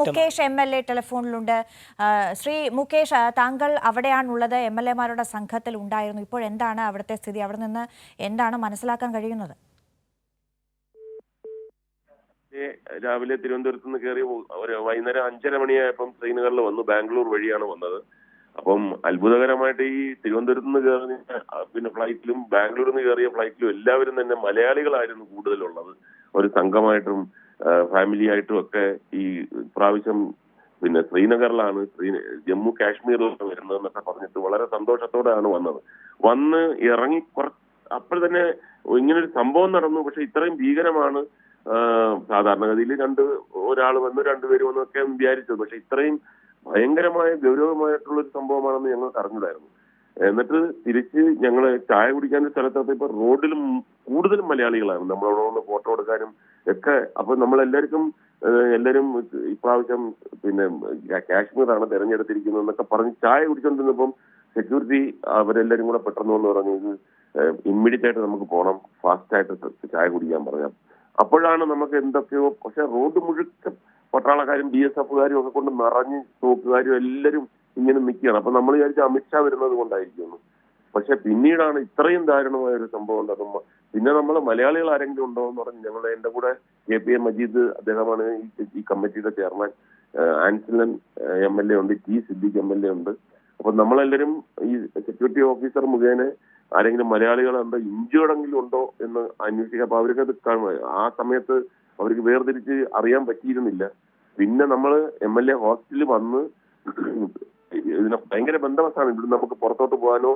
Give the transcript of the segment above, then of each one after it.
Mukesh M L A ടെലിഫോണിലുണ്ട്. ശ്രീ മുകേഷ് താങ്കൾ അവിടെയാണുള്ളത്. എം എൽ എമാരുടെ സംഘത്തിൽ ഉണ്ടായിരുന്നു. ഇപ്പോൾ എന്താണ് അവിടുത്തെ സ്ഥിതി? അവിടെ നിന്ന് എന്താണ് മനസ്സിലാക്കാൻ കഴിയുന്നത്? രാവിലെ തിരുവനന്തപുരത്ത് നിന്ന് കയറി ഒരു വൈകുന്നേരം അഞ്ചര മണിയായപ്പം ട്രെയിനുകളിൽ വന്നു. ബാംഗ്ലൂർ വഴിയാണ് വന്നത്. അപ്പം അത്ഭുതകരമായിട്ട് ഈ തിരുവനന്തപുരത്ത് നിന്ന് കയറി പിന്നെ ഫ്ലൈറ്റിലും ബാംഗ്ലൂരിൽ നിന്ന് കയറിയ ഫ്ലൈറ്റിലും എല്ലാവരും തന്നെ മലയാളികളായിരുന്നു കൂടുതലുള്ളത്. ഒരു സംഘമായിട്ടും ഫാമിലി ആയിട്ടും ഒക്കെ ഈ പ്രാവശ്യം പിന്നെ ശ്രീനഗറിലാണ് ശ്രീ ജമ്മു കാശ്മീരിലൊക്കെ വരുന്നതെന്നൊക്കെ പറഞ്ഞിട്ട് വളരെ സന്തോഷത്തോടെയാണ് വന്നത്. വന്ന് ഇറങ്ങി കുറ അപ്പോൾ തന്നെ ഇങ്ങനൊരു സംഭവം നടന്നു. പക്ഷെ ഇത്രയും ഭീകരമാണ് സാധാരണഗതിയിൽ രണ്ട് ഒരാൾ വന്നു രണ്ടുപേര് വന്നു ഒക്കെ വിചാരിച്ചത്. പക്ഷെ ഇത്രയും ഭയങ്കരമായ ഗൗരവമായിട്ടുള്ള ഒരു സംഭവമാണെന്ന് ഞങ്ങൾ അറിഞ്ഞില്ലായിരുന്നു എന്നിട്ട് തിരിച്ച് ഞങ്ങൾ ചായ കുടിക്കാൻ ഒരു ഇപ്പൊ റോഡിലും കൂടുതലും മലയാളികളാണ്. നമ്മളവിടെ വന്ന് ഫോട്ടോ എടുക്കാനും ഒക്കെ. അപ്പൊ നമ്മളെല്ലാവർക്കും എല്ലാരും ഇപ്രാവശ്യം പിന്നെ കാശ്മീറാണ് തെരഞ്ഞെടുത്തിരിക്കുന്നത് എന്നൊക്കെ പറഞ്ഞ് ചായ കുടിച്ചോണ്ടിരുന്നപ്പം സെക്യൂരിറ്റി അവരെല്ലാരും കൂടെ പെട്ടെന്ന് വന്ന് പറഞ്ഞു ഇമ്മീഡിയറ്റ് ആയിട്ട് നമുക്ക് പോകണം ഫാസ്റ്റ് ആയിട്ട് ചായ കുടിക്കാൻ പറഞ്ഞു. അപ്പോഴാണ് നമുക്ക് എന്തൊക്കെയോ പക്ഷെ റോഡ് മുഴുക്ക പട്ടാളക്കാരും ബി എസ് എഫുകാരും ഒക്കെ കൊണ്ട് നിറഞ്ഞ് തോക്കുകാരും എല്ലാവരും ഇങ്ങനെ നിൽക്കുകയാണ്. അപ്പൊ നമ്മൾ വിചാരിച്ച അമിത്ഷാ വരുന്നത് കൊണ്ടായിരിക്കുന്നു. പക്ഷെ പിന്നീടാണ് ഇത്രയും ദാരുണമായ ഒരു സംഭവം ഉണ്ടാകുമ്പോൾ പിന്നെ നമ്മൾ മലയാളികൾ ആരെങ്കിലും ഉണ്ടോ എന്ന് പറഞ്ഞ് ഞങ്ങൾ എന്റെ കൂടെ കെ പി എ മജീദ് അദ്ദേഹമാണ് ഈ കമ്മിറ്റിയുടെ chairman. Ansalan M L A ഉണ്ട്. T Siddique M L A ഉണ്ട്. അപ്പൊ നമ്മളെല്ലാവരും ഈ സെക്യൂരിറ്റി ഓഫീസർ മുഖേന ആരെങ്കിലും മലയാളികൾ ഉണ്ടോ ഇഞ്ചേർഡെങ്കിലും ഉണ്ടോ എന്ന് അന്വേഷിക്കുക. അപ്പൊ അവർക്ക് അത് ആ സമയത്ത് അവർക്ക് വേർതിരിച്ച് അറിയാൻ പറ്റിയിരുന്നില്ല. പിന്നെ നമ്മൾ എം എൽ എ ഹോസ്റ്റലിൽ വന്ന് ഇതിനെ ഭയങ്കര ബന്ധവസ്ഥാണ് ഇവിടെ നമുക്ക് പുറത്തോട്ട് പോകാനോ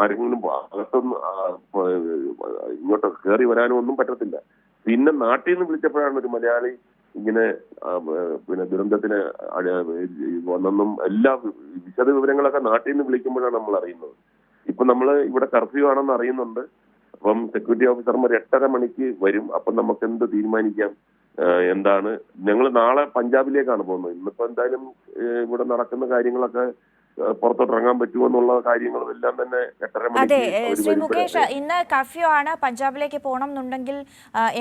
ആരെങ്കിലും അകത്തൊന്നും ഇങ്ങോട്ട് കയറി വരാനോ ഒന്നും പറ്റത്തില്ല. പിന്നെ നാട്ടിൽ നിന്ന് വിളിച്ചപ്പോഴാണ് ഒരു മലയാളി ഇങ്ങനെ പിന്നെ ദുരന്തത്തിന് വന്നെന്നും എല്ലാ വിശദ വിവരങ്ങളൊക്കെ നാട്ടിൽ നിന്ന് വിളിക്കുമ്പോഴാണ് നമ്മൾ അറിയുന്നത്. ഇപ്പൊ നമ്മൾ ഇവിടെ കർഫ്യൂ ആണെന്ന് അറിയുന്നുണ്ട്. അപ്പം സെക്യൂരിറ്റി ഓഫീസർമാർ എട്ടര മണിക്ക് വരും. അപ്പം നമുക്ക് എന്ത് തീരുമാനിക്കാം? എന്താണ്? ഞങ്ങൾ നാളെ പഞ്ചാബിലേക്കാണ് പോകുന്നത്. ഇന്നിപ്പോ എന്തായാലും ഇവിടെ നടക്കുന്ന കാര്യങ്ങളൊക്കെ പുറത്തോട്ടിറങ്ങാൻ പറ്റുമോ എന്നുള്ള കാര്യങ്ങളും എല്ലാം തന്നെ എട്ടര അതെ ശ്രീ. മുകേഷ് ഇന്ന് കർഫ്യൂ ആണ്. പഞ്ചാബിലേക്ക് പോകണം എന്നുണ്ടെങ്കിൽ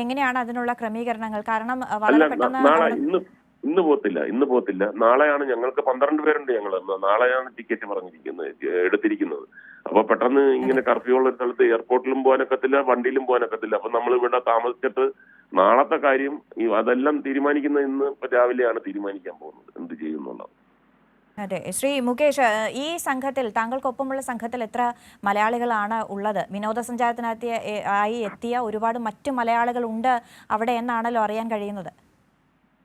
എങ്ങനെയാണ് അതിനുള്ള ക്രമീകരണങ്ങൾ? കാരണം വളരെ പെട്ടെന്ന് ഇന്ന് ഇന്ന് പോത്തില്ല ഇന്ന് പോത്തില്ല നാളെയാണ് ഞങ്ങൾക്ക് പന്ത്രണ്ട് പേരുണ്ട് ഞങ്ങൾ നാളെയാണ് ടിക്കറ്റ് പറഞ്ഞിരിക്കുന്നത് എടുത്തിരിക്കുന്നത്. അപ്പൊ പെട്ടെന്ന് ഇങ്ങനെ കർഫ്യൂ ഉള്ള സ്ഥലത്ത് എയർപോർട്ടിലും പോകാനൊക്കത്തില്ല വണ്ടിയിലും പോകാനൊക്കത്തില്ല. അപ്പൊ നമ്മൾ ഇവിടെ താമസിച്ചിട്ട് നാളത്തെ കാര്യം ഈ അതെല്ലാം തീരുമാനിക്കുന്ന ഇന്ന് രാവിലെയാണ് തീരുമാനിക്കാൻ പോകുന്നത്. എന്ത് ചെയ്യുന്നുള്ളത് അതെ. ശ്രീ മുകേഷ് ഈ സംഘത്തിൽ താങ്കൾക്കൊപ്പമുള്ള സംഘത്തിൽ എത്ര മലയാളികളാണ് ഉള്ളത്? വിനോദസഞ്ചാരത്തിനകത്തിയ ആയി എത്തിയ ഒരുപാട് മറ്റു മലയാളികൾ ഉണ്ട് അവിടെ എന്നാണല്ലോ അറിയാൻ കഴിയുന്നത്?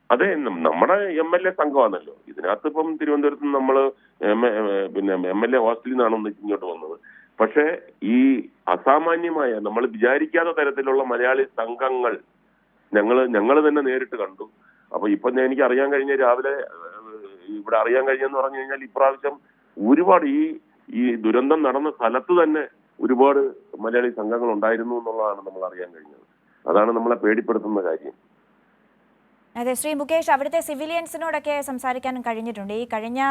അതെ. നമ്മുടെ എം എൽ എ സംഘമാണല്ലോ. ഇതിനകത്ത് ഇപ്പം തിരുവനന്തപുരത്ത് നമ്മൾ പിന്നെ എം എൽ എ ഹോസ്റ്റലിൽ നിന്നാണ് ഇങ്ങോട്ട് വന്നത്. പക്ഷേ ഈ അസാമാന്യമായ നമ്മൾ വിചാരിക്കാത്ത തരത്തിലുള്ള മലയാളി സംഘങ്ങൾ ഞങ്ങൾ ഞങ്ങൾ തന്നെ നേരിട്ട് കണ്ടു. അപ്പൊ ഇപ്പൊ എനിക്ക് അറിയാൻ കഴിഞ്ഞ രാവിലെ ഇവിടെ അറിയാൻ കഴിഞ്ഞെന്ന് പറഞ്ഞു കഴിഞ്ഞാൽ ഇപ്രാവശ്യം ഒരുപാട് ഈ ഈ ദുരന്തം നടന്ന സ്ഥലത്ത് തന്നെ ഒരുപാട് മലയാളി സംഘങ്ങൾ ഉണ്ടായിരുന്നു എന്നുള്ളതാണ് നമ്മൾ അറിയാൻ കഴിഞ്ഞത്. അതാണ് നമ്മളെ പേടിപ്പെടുത്തുന്ന കാര്യം. അതെ ശ്രീ മുകേഷ് അവിടുത്തെ സിവിലിയൻസിനോടൊക്കെ സംസാരിക്കാനും കഴിഞ്ഞിട്ടുണ്ട്. ഈ കഴിഞ്ഞ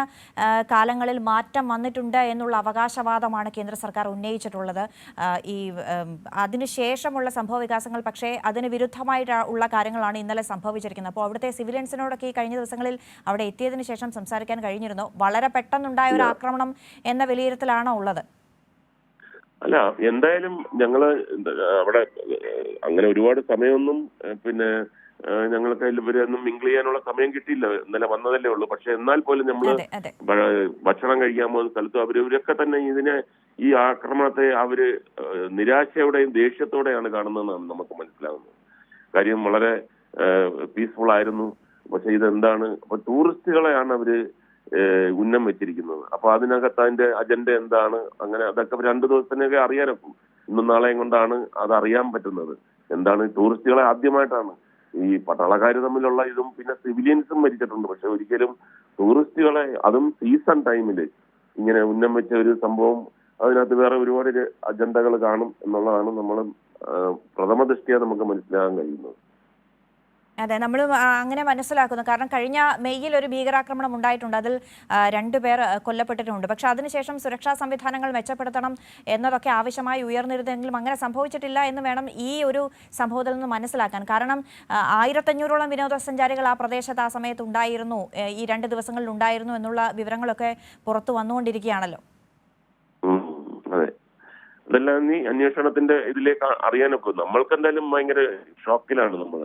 കാലങ്ങളിൽ മാറ്റം വന്നിട്ടുണ്ട് എന്നുള്ള അവകാശവാദമാണ് കേന്ദ്ര സർക്കാർ ഉന്നയിച്ചിട്ടുള്ളത്. ഈ അതിനുശേഷമുള്ള സംഭവ വികാസങ്ങൾ പക്ഷേ അതിന് വിരുദ്ധമായിട്ടുള്ള കാര്യങ്ങളാണ് ഇന്നലെ സംഭവിച്ചിരിക്കുന്നത്. അപ്പോൾ അവിടുത്തെ സിവിലിയൻസിനോടൊക്കെ ഈ കഴിഞ്ഞ ദിവസങ്ങളിൽ അവിടെ എത്തിയതിനു ശേഷം സംസാരിക്കാൻ കഴിഞ്ഞിരുന്നു. വളരെ പെട്ടെന്നുണ്ടായ ഒരു ആക്രമണം എന്ന വിലയിരുത്തലാണോ ഉള്ളത്. അല്ല എന്തായാലും ഞങ്ങൾ അവിടെ അങ്ങനെ ഒരുപാട് സമയമൊന്നും പിന്നെ ഞങ്ങൾക്ക് അതിൽ ഇവരൊന്നും മിങ്കിൾ ചെയ്യാനുള്ള സമയം കിട്ടിയില്ല. ഇന്നലെ വന്നതല്ലേ ഉള്ളൂ. പക്ഷെ എന്നാൽ പോലും നമ്മൾ ഭക്ഷണം കഴിക്കാൻ പോകുന്ന സ്ഥലത്തും അവർ ഇവരൊക്കെ തന്നെ ഇതിനെ ഈ ആക്രമണത്തെ അവർ നിരാശയോടെയും ദേഷ്യത്തോടെയാണ് കാണുന്നതെന്നാണ് നമുക്ക് മനസ്സിലാകുന്നത് കാര്യം വളരെ പീസ്ഫുൾ ആയിരുന്നു. പക്ഷെ ഇതെന്താണ്? അപ്പൊ ടൂറിസ്റ്റുകളെയാണ് അവർ ഉന്നം വെച്ചിരിക്കുന്നത്. അപ്പൊ അതിനകത്ത് അതിന്റെ അജണ്ട എന്താണ്? അങ്ങനെ അതൊക്കെ രണ്ടു ദിവസത്തിനൊക്കെ അറിയാനൊക്കും. ഇന്നും നാളെയും കൊണ്ടാണ് അത് അറിയാൻ പറ്റുന്നത്. എന്താണ്? ടൂറിസ്റ്റുകളെ ആദ്യമായിട്ടാണ് ഈ പട്ടാളക്കാർ തമ്മിലുള്ള ഇതും പിന്നെ സിവിലിയൻസും മരിച്ചിട്ടുണ്ട്. പക്ഷെ ഒരിക്കലും ടൂറിസ്റ്റുകളെ അതും സീസൺ ടൈമിൽ ഇങ്ങനെ ഉന്നം വെച്ച ഒരു സംഭവം അതിനകത്ത് വേറെ ഒരുപാട് അജണ്ടകൾ കാണും എന്നുള്ളതാണ് നമ്മൾ പ്രഥമ ദൃഷ്ടിയ നമുക്ക് മനസ്സിലാകാൻ കഴിയുന്നത്. അതെ നമ്മൾ അങ്ങനെ മനസ്സിലാക്കുന്നു. കാരണം കഴിഞ്ഞ മെയ്യിൽ ഒരു ഭീകരാക്രമണം ഉണ്ടായിട്ടുണ്ട്. അതിൽ രണ്ടുപേർ കൊല്ലപ്പെട്ടിട്ടുണ്ട്. പക്ഷെ അതിനുശേഷം സുരക്ഷാ സംവിധാനങ്ങൾ മെച്ചപ്പെടുത്തണം എന്നതൊക്കെ ആവശ്യമായി ഉയർന്നിരുന്നെങ്കിലും അങ്ങനെ സംഭവിച്ചിട്ടില്ല എന്ന് വേണം ഈ ഒരു സംഭവത്തിൽ നിന്ന് മനസ്സിലാക്കാൻ. കാരണം ആയിരത്തഞ്ഞൂറോളം വിനോദസഞ്ചാരികൾ ആ പ്രദേശത്ത് ആ സമയത്ത് ഉണ്ടായിരുന്നു. ഈ രണ്ട് ദിവസങ്ങളിൽ ഉണ്ടായിരുന്നു എന്നുള്ള വിവരങ്ങളൊക്കെ പുറത്തു വന്നുകൊണ്ടിരിക്കുകയാണല്ലോ. അതെ. അതെല്ലാം നീ അന്വേഷണത്തിന്റെ ഇതിലേക്ക് അറിയാനൊക്കെ നമ്മൾക്ക് എന്തായാലും ഭയങ്കര ഷോക്കിലാണ് നമ്മൾ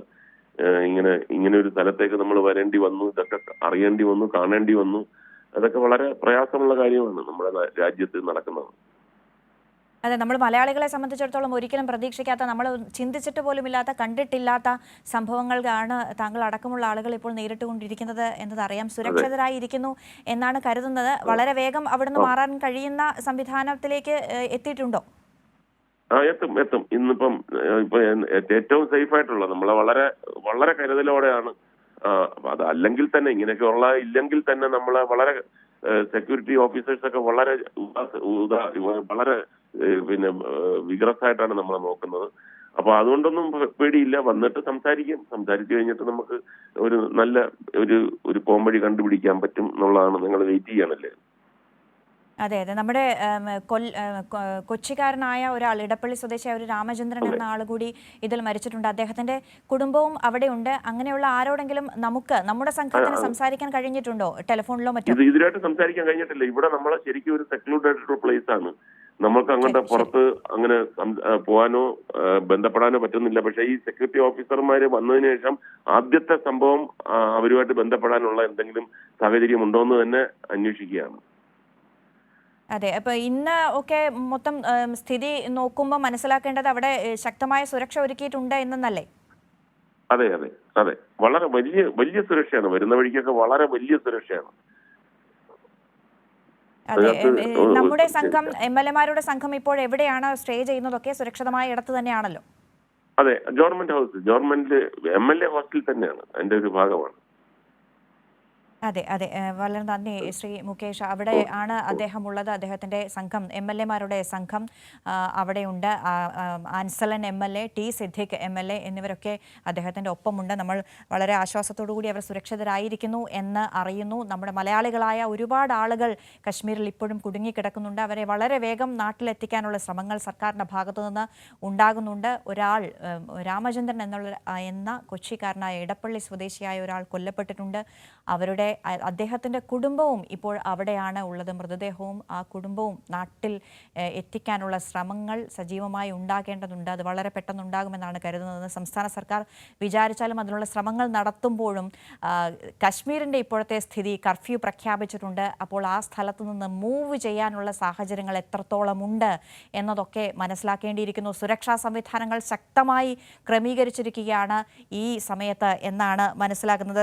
ഇങ്ങനെ ഇങ്ങനെ ഒരു സ്ഥലത്തേക്ക് നമ്മൾ വരേണ്ടി വന്നു ഇതൊക്കെ അറിയേണ്ടി വന്നു കാണേണ്ടി വന്നു. അതൊക്കെ വളരെ പ്രയാസമുള്ള കാര്യമാണ് നമ്മുടെ രാജ്യത്ത് നടക്കുന്നത്. അതെ നമ്മൾ മലയാളികളെ സംബന്ധിച്ചിടത്തോളം ഒരിക്കലും പ്രതീക്ഷിക്കാത്ത നമ്മൾ ചിന്തിച്ചിട്ട് പോലും ഇല്ലാത്ത കണ്ടിട്ടില്ലാത്ത സംഭവങ്ങൾക്കാണ് താങ്കൾ അടക്കമുള്ള ആളുകൾ ഇപ്പോൾ നേരിട്ടുകൊണ്ടിരിക്കുന്നത് എന്നതറിയാം സുരക്ഷിതരായി ഇരിക്കുന്നു എന്നാണ് കരുതുന്നത്. വളരെ വേഗം അവിടുന്ന് മാറാൻ കഴിയുന്ന സംവിധാനത്തിലേക്ക് എത്തിയിട്ടുണ്ടോ? ആ എത്തും എത്തും. ഇന്നിപ്പം ഇപ്പൊ ഏറ്റവും സേഫ് ആയിട്ടുള്ള നമ്മളെ വളരെ വളരെ കരുതലോടെയാണ്. അത് അല്ലെങ്കിൽ തന്നെ ഇങ്ങനെയൊക്കെ ഉള്ള ഇല്ലെങ്കിൽ തന്നെ നമ്മളെ വളരെ സെക്യൂരിറ്റി ഓഫീസേഴ്സ് ഒക്കെ വളരെ വളരെ പിന്നെ വിഗ്രസായിട്ടാണ് നമ്മളെ നോക്കുന്നത്. അപ്പൊ അതുകൊണ്ടൊന്നും പേടിയില്ല. വന്നിട്ട് സംസാരിക്കും. സംസാരിച്ചു കഴിഞ്ഞിട്ട് നമുക്ക് ഒരു നല്ല ഒരു ഒരു പോംവഴി കണ്ടുപിടിക്കാൻ പറ്റും എന്നുള്ളതാണ്. നിങ്ങൾ വെയിറ്റ് ചെയ്യാണല്ലേ? അതെ അതെ. നമ്മുടെ കൊച്ചിക്കാരനായ ഒരാൾ ഇടപ്പള്ളി സ്വദേശിയായ ഒരു രാമചന്ദ്രൻ എന്ന ആൾ കൂടി ഇതിൽ മരിച്ചിട്ടുണ്ട്. അദ്ദേഹത്തിന്റെ കുടുംബവും അവിടെയുണ്ട്. അങ്ങനെയുള്ള ആരോടെങ്കിലും നമുക്ക് നമ്മുടെ സംഘത്തിന് സംസാരിക്കാൻ കഴിഞ്ഞിട്ടുണ്ടോ? ടെലിഫോണിലോ മറ്റോ? ഇത് ഇതിലായിട്ട് സംസാരിക്കാൻ കഴിഞ്ഞിട്ടില്ല. ഇവിടെ നമ്മളെ ശരിക്കും ഒരു സെക്ലൂഡ് ആയിട്ടുള്ള പ്ലേസ് ആണ് നമ്മൾക്ക് അങ്ങോട്ട് പുറത്ത് അങ്ങനെ പോകാനോ ബന്ധപ്പെടാനോ പറ്റുന്നില്ല. പക്ഷേ ഈ സെക്യൂരിറ്റി ഓഫീസർമാര് വന്നതിന് ശേഷം ആദ്യത്തെ സംഭവം അവരുമായിട്ട് ബന്ധപ്പെടാനുള്ള എന്തെങ്കിലും സാഹചര്യം ഉണ്ടോ എന്ന് തന്നെ അന്വേഷിക്കുകയാണ്. അതെ അപ്പൊ ഇന്ന് ഒക്കെ മൊത്തം സ്ഥിതി നോക്കുമ്പോൾ മനസ്സിലാക്കേണ്ടത് അവിടെ ശക്തമായ സുരക്ഷ ഒരുക്കിയിട്ടുണ്ട് എന്നല്ലേ അതെ അതെ അതെ. വളരെ വലിയ വലിയ സുരക്ഷയാണ്. വരുന്ന വഴിക്കൊക്കെ വളരെ വലിയ സുരക്ഷയാണ്. അതെ നമ്മുടെ സംഘം എം എൽ എമാരുടെ സംഘം ഇപ്പോൾ എവിടെയാണ് സ്റ്റേ ചെയ്യുന്നതൊക്കെ സുരക്ഷിതമായ ഇടത്ത് തന്നെയാണല്ലോ. അതെ government house. Government M L A hostel തന്നെയാണ്. അതിന്റെ ഒരു ഭാഗമാണ്. അതെ അതെ. വളരെ നന്ദി ശ്രീ മുകേഷ്. അവിടെ ആണ് അദ്ദേഹം ഉള്ളത് അദ്ദേഹത്തിന്റെ സംഘം. എം എൽ എമാരുടെ സംഘം അവിടെയുണ്ട്. Ansalan M L A T Siddique M L A എന്നിവരൊക്കെ അദ്ദേഹത്തിന്റെ ഒപ്പമുണ്ട്. നമ്മൾ വളരെ ആശ്വാസത്തോടു കൂടി അവർ സുരക്ഷിതരായിരിക്കുന്നു എന്ന് അറിയുന്നു. നമ്മുടെ മലയാളികളായ ഒരുപാട് ആളുകൾ കശ്മീരിൽ ഇപ്പോഴും കുടുങ്ങിക്കിടക്കുന്നുണ്ട്. അവരെ വളരെ വേഗം നാട്ടിലെത്തിക്കാനുള്ള ശ്രമങ്ങൾ സർക്കാരിന്റെ ഭാഗത്തു നിന്ന് ഉണ്ടാകുന്നുണ്ട്. ഒരാൾ രാമചന്ദ്രൻ എന്നുള്ള എന്ന കൊച്ചിക്കാരനായ ഇടപ്പള്ളി സ്വദേശിയായ ഒരാൾ കൊല്ലപ്പെട്ടിട്ടുണ്ട്. അവരുടെ അ- അദ്ദേഹത്തിന്റെ കുടുംബവും ഇപ്പോൾ അവിടെയാണ് ഉള്ളത്. മൃതദേഹവും ആ കുടുംബവും നാട്ടിൽ എത്തിക്കാനുള്ള ശ്രമങ്ങൾ സജീവമായി ഉണ്ടാകേണ്ടതുണ്ട്. അത് വളരെ പെട്ടെന്ന് ഉണ്ടാകുമെന്നാണ് കരുതുന്നത്. സംസ്ഥാന സർക്കാർ വിചാരിച്ചാലും അതിനുള്ള ശ്രമങ്ങൾ നടത്തുമ്പോഴും കശ്മീരിന്റെ ഇപ്പോഴത്തെ സ്ഥിതി കർഫ്യൂ പ്രഖ്യാപിച്ചിട്ടുണ്ട്. അപ്പോൾ ആ സ്ഥലത്തു നിന്ന് മൂവ് ചെയ്യാനുള്ള സാഹചര്യങ്ങൾ എത്രത്തോളമുണ്ട് എന്നതൊക്കെ മനസ്സിലാക്കേണ്ടിയിരിക്കുന്നു. സുരക്ഷാ സംവിധാനങ്ങൾ ശക്തമായി ക്രമീകരിച്ചിരിക്കുകയാണ് ഈ സമയത്ത് എന്നാണ് മനസ്സിലാക്കുന്നത്